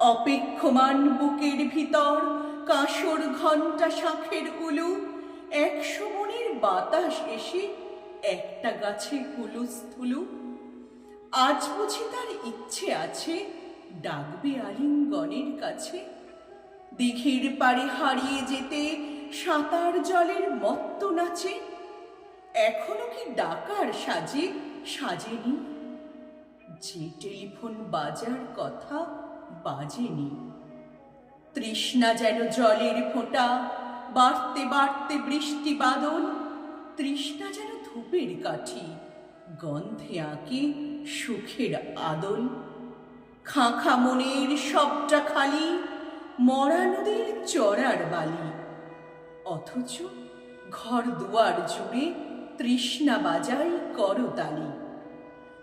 অপেক্ষমান বুকের ভিতর কাঁসর ঘণ্টা শাখের কুলু একশো মনের বাতাস এসে একটা গাছে হুলুস্থুলু আজ বুঝি তার ইচ্ছে আছে ডাকবে আলিঙ্গনের কাছে। দিঘির পাড়ে হারিয়ে যেতে সাঁতার জলের মত্ত নাচে। এখনও কি ডাকার সাজে সাজেনি? যে টেলিফোন বাজার কথা বাজেনি। তৃষ্ণা যেন জলের ফোঁটা, বাড়তে বাড়তে বৃষ্টি বাদল, তৃষ্ণা যেন ধূপের কাঠি, গন্ধে আঁকে সুখের আদল। খাঁখা মনের সবটা খালি, মরা নদীর চড়ার বালি। অথচ ঘর দুয়ার জুড়ে তৃষ্ণা বাজাই করতালি।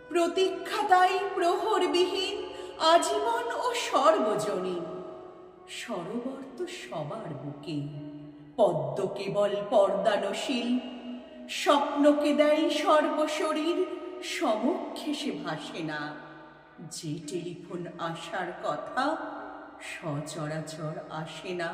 প্রতীক্ষা তাই প্রহরবিহীন আজীবন ও সর্বজনীন। সরোবর তো সবার বুকে। পদ্ম কেবল পর্দানশীল। স্বপ্নকে দেয় সর্বশরীর, সমক্ষে সে ভাসে না। যে টেলিফোন আসার কথা সচরাচর আসে না।